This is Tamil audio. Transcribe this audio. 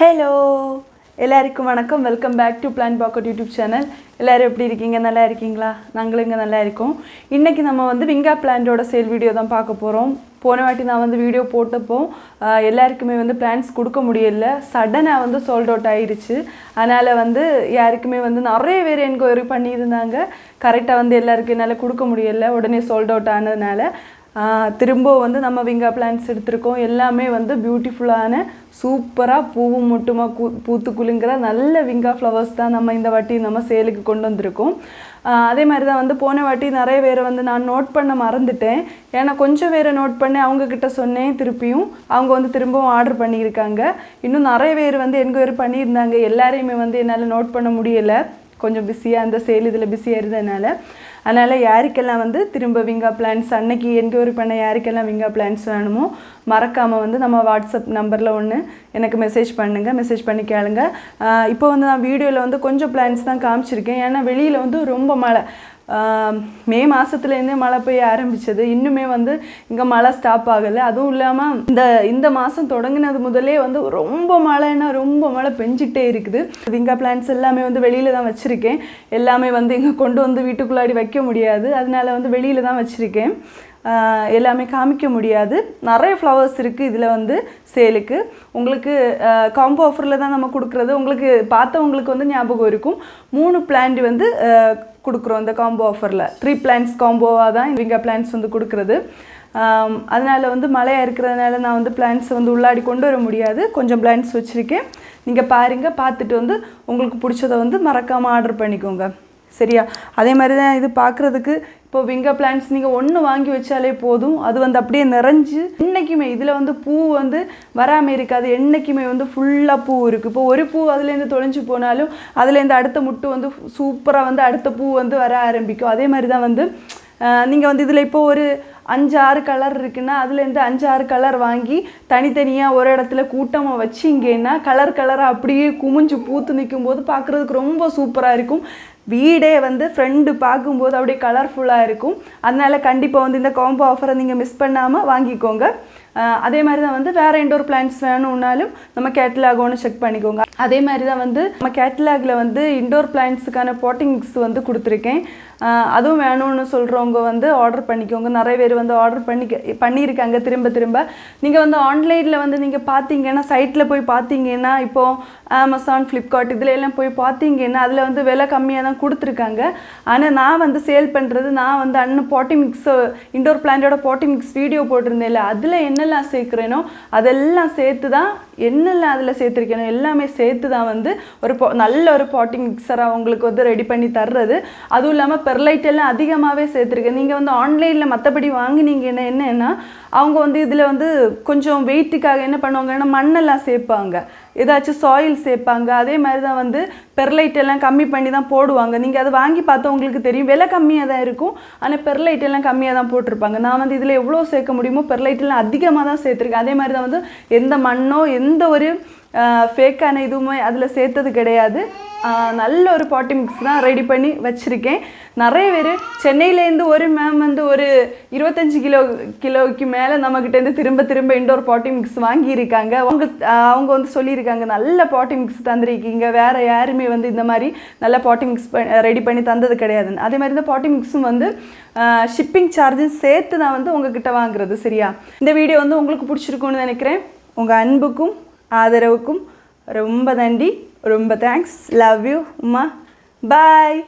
ஹலோ எல்லாருக்கும் வணக்கம். Welcome back to Plan Pocket YouTube channel எல்லோரும் எப்படி இருக்கீங்க? நல்லா இருக்கீங்களா? நாங்களும் இங்கே நல்லா இருக்கோம். இன்றைக்கி நம்ம வந்து விங்கா பிளான்டோட சேல் வீடியோ தான் பார்க்க போகிறோம் போன வாட்டி நான் வந்து வீடியோ போட்டப்போ எல்லாருக்குமே வந்து பிளான்ஸ் கொடுக்க முடியல. சடனாக வந்து சோல்ட் அவுட் ஆயிடுச்சு. அதனால் வந்து யாருக்குமே வந்து நிறைய பேர் என்கொயரி பண்ணியிருந்தாங்க. கரெக்டாக வந்து எல்லாருக்கும் என்னால் கொடுக்க முடியல. உடனே சோல்ட் அவுட் ஆனதுனால. திரும்ப வந்து நம்ம விங்கா பிளான்ஸ் எடுத்திருக்கோம். எல்லாமே வந்து பியூட்டிஃபுல்லான சூப்பராக பூவும் மட்டுமாக கூ பூத்து குலுங்குற நல்ல விங்கா ஃப்ளவர்ஸ் தான் நம்ம இந்த வாட்டி நம்ம சேலுக்கு கொண்டு வந்திருக்கோம். அதே மாதிரி தான் வந்து போன வாட்டி நிறைய பேரை வந்து நான் நோட் பண்ண மறந்துட்டேன். ஏன்னா கொஞ்சம் பேரை நோட் பண்ணி அவங்கக்கிட்ட சொன்னேன் திருப்பியும் அவங்க வந்து திரும்பவும் ஆர்டர் பண்ணியிருக்காங்க. இன்னும் நிறைய பேர் வந்து என்கொயரி பண்ணியிருந்தாங்க. எல்லாரையுமே வந்து என்னால் நோட் பண்ண முடியலை. கொஞ்சம் பிஸியாக அந்த சேல் இதில் பிஸியாக இருந்ததுனால. அதனால் யாருக்கெல்லாம் வந்து திரும்ப விங்கா பிளான்ஸ் அன்னைக்கு என்கொயரி பண்ண யாருக்கெல்லாம் விங்கா பிளான்ஸ் வேணுமோ மறக்காமல் வந்து நம்ம வாட்ஸ்அப் நம்பரில் ஒன்று எனக்கு மெசேஜ் பண்ணுங்கள் மெசேஜ் பண்ணி கேளுங்க. இப்போ வந்து நான் வீடியோவில் வந்து கொஞ்சம் பிளான்ஸ் தான் காமிச்சிருக்கேன். ஏன்னா வெளியில் வந்து ரொம்ப மழை. மே மாதத்துலேருந்தே மழை பெய்ய ஆரம்பிச்சது. இன்னுமே வந்து இங்கே மழை ஸ்டாப் ஆகலை. அதுவும் இல்லாமல் இந்த இந்த மாதம் தொடங்கினது முதலே வந்து ரொம்ப மழைன்னா ரொம்ப மழை பெஞ்சிக்கிட்டே இருக்குது. விங்கா பிளான்ஸ் எல்லாமே வந்து வெளியில் தான் வச்சுருக்கேன். எல்லாமே வந்து இங்கே கொண்டு வந்து வீட்டுக்குள்ளாடி வைக்க முடியாது. அதனால வந்து வெளியில் தான் வச்சுருக்கேன். எல்லாமே காமிக்க முடியாது. நிறைய ஃப்ளவர்ஸ் இருக்குது இதில் வந்து சேலுக்கு. உங்களுக்கு காம்போ ஆஃபரில் தான் நம்ம கொடுக்குறது. உங்களுக்கு பார்த்தவங்களுக்கு வந்து ஞாபகம் இருக்கும். மூணு பிளான்ட் வந்து கொடுக்குறோம் இந்த காம்போ ஆஃபரில் த்ரீ பிளான்ஸ் காம்போவாக தான் இவங்க பிளான்ஸ் வந்து கொடுக்குறது. அதனால் வந்து மழையாக இருக்கிறதுனால நான் வந்து பிளான்ஸ் வந்து உள்ளாடி கொண்டு வர முடியாது. கொஞ்சம் பிளான்ஸ் வச்சுருக்கேன். நீங்கள் பாருங்கள் பார்த்துட்டு வந்து உங்களுக்கு பிடிச்சதை வந்து மறக்காமல் ஆர்டர் பண்ணிக்கோங்க. சரியா? அதே மாதிரி தான் இது பார்க்குறதுக்கு இப்போ விங்க பிளான்ஸ் நீங்கள் ஒன்று வாங்கி வச்சாலே போதும். அது வந்து அப்படியே நிறைஞ்சு என்றைக்குமே இதில் வந்து பூ வந்து வராமல் இருக்காது. என்றைக்குமே வந்து ஃபுல்லாக பூ இருக்குது இப்போ ஒரு பூ அதுலேருந்து தொலைஞ்சு போனாலும் அதுலேருந்து அடுத்த முட்டு வந்து சூப்பராக வந்து அடுத்த பூ வந்து வர ஆரம்பிக்கும். அதே மாதிரி தான் வந்து நீங்கள் வந்து இதில் இப்போ ஒரு அஞ்சு ஆறு கலர் இருக்குன்னா அதுலேருந்து அஞ்சு ஆறு கலர் வாங்கி தனித்தனியாக ஒரு இடத்துல கூட்டமாக வச்சிங்கன்னா கலர் கலராக அப்படியே குமிஞ்சு பூத்து நிற்கும் போது பார்க்குறதுக்கு ரொம்ப சூப்பராக இருக்கும். வீடே வந்து ஃப்ரெண்டு பார்க்கும்போது அப்படியே கலர்ஃபுல்லாக இருக்கும். அதனால கண்டிப்பாக வந்து இந்த காம்போ ஆஃபரை நீங்கள் மிஸ் பண்ணாமல் வாங்கிக்கோங்க. அதே மாதிரி தான் வந்து வேறு இண்டோர் பிளான்ஸ் வேணும்னாலும் நம்ம கேட்லாக் ஒன்று செக் பண்ணிக்கோங்க. அதே மாதிரி தான் வந்து நம்ம கேட்லாகில் வந்து இண்டோர் பிளான்ஸுக்கான பாட்டிங்ஸ் வந்து கொடுத்துருக்கேன். அதுவும் வேணும்னு சொல்கிறவங்க வந்து ஆர்டர் பண்ணிக்கோங்க. நிறைய பேர் வந்து ஆர்டர் பண்ணி பண்ணியிருக்காங்க. திரும்ப திரும்ப. நீங்கள் வந்து ஆன்லைனில் வந்து நீங்கள் பார்த்தீங்கன்னா சைட்டில் போய் பார்த்தீங்கன்னா இப்போது அமேசான் ஃப்ளிப்கார்ட் இதில் எல்லாம் போய் பார்த்தீங்கன்னா அதில் வந்து விலை கம்மியாக தான் கொடுத்துருக்காங்க. ஆனால் நான் வந்து சேல் பண்ணுறது நான் வந்து அண்ணன் பாட்டி மிக்ஸ் இண்டோர் பிளான்டோட பாட்டி மிக்ஸ் வீடியோ போட்டிருந்தேன்ல அதில் என்னெல்லாம் சேர்க்குறேனோ அதெல்லாம் சேர்த்து தான் என்னெல்லாம் அதில் சேர்த்துருக்கேனோ எல்லாமே சேர்த்து தான் வந்து ஒரு நல்ல ஒரு பாட்டிங் மிக்சராக உங்களுக்கு வந்து ரெடி பண்ணி தர்றது. அதுவும் இல்லாமல் பெர்லைட் எல்லாம் அதிகமாகவே சேர்த்துருக்கேன். நீங்கள் வந்து ஆன்லைனில் மற்றபடி வாங்கினீங்கன்னா என்னன்னா அவங்க வந்து இதில் வந்து கொஞ்சம் வெயிட்டுக்காக என்ன பண்ணுவாங்கன்னா மண்ணெல்லாம் சேர்ப்பாங்க. ஏதாச்சும் சாயில் சேர்ப்பாங்க. அதே மாதிரி தான் வந்து பெர்லைட் எல்லாம் கம்மி பண்ணி தான் போடுவாங்க. நீங்கள் அதை வாங்கி பார்த்தா உங்களுக்கு தெரியும். விலை கம்மியாக தான் இருக்கும். ஆனால் பெர்லைட் எல்லாம் கம்மியாக தான் போட்டிருப்பாங்க. நான் வந்து இதில் எவ்வளோ சேர்க்க முடியுமோ பெர்லைட் எல்லாம் அதிகமாக தான் சேர்த்துருக்கேன். அதே மாதிரி தான் வந்து எந்த மண்ணோ எந்த ஒரு ஃபேக்கான இதுவுமே அதில் சேர்த்தது கிடையாது. நல்ல ஒரு பாட்டி மிக்ஸ் தான் ரெடி பண்ணி வச்சுருக்கேன். நிறைய பேர் சென்னையிலேருந்து ஒரு மேம் வந்து ஒரு இருபத்தஞ்சி கிலோ கிலோவுக்கு மேலே நம்மக்கிட்டேருந்து திரும்ப திரும்ப இண்டோர் பாட்டி மிக்ஸ் வாங்கியிருக்காங்க. அவங்க அவங்க வந்து சொல்லியிருக்காங்க நல்ல பாட்டி மிக்ஸ் தந்திருக்கீங்க. வேறு யாருமே வந்து இந்த மாதிரி நல்லா பாட்டி மிக்ஸ் ரெடி பண்ணி தந்தது கிடையாதுன்னு அதே மாதிரி இந்த பாட்டி மிக்ஸும் வந்து ஷிப்பிங் சார்ஜும் சேர்த்து நான் வந்து உங்ககிட்ட வாங்குறது சரியா? இந்த வீடியோ வந்து உங்களுக்கு பிடிச்சிருக்கும்னு நினைக்கிறேன். உங்கள் அன்புக்கும் ஆதரவுக்கும் ரொம்ப நன்றி. ரொம்ப thanks love you Uma. Bye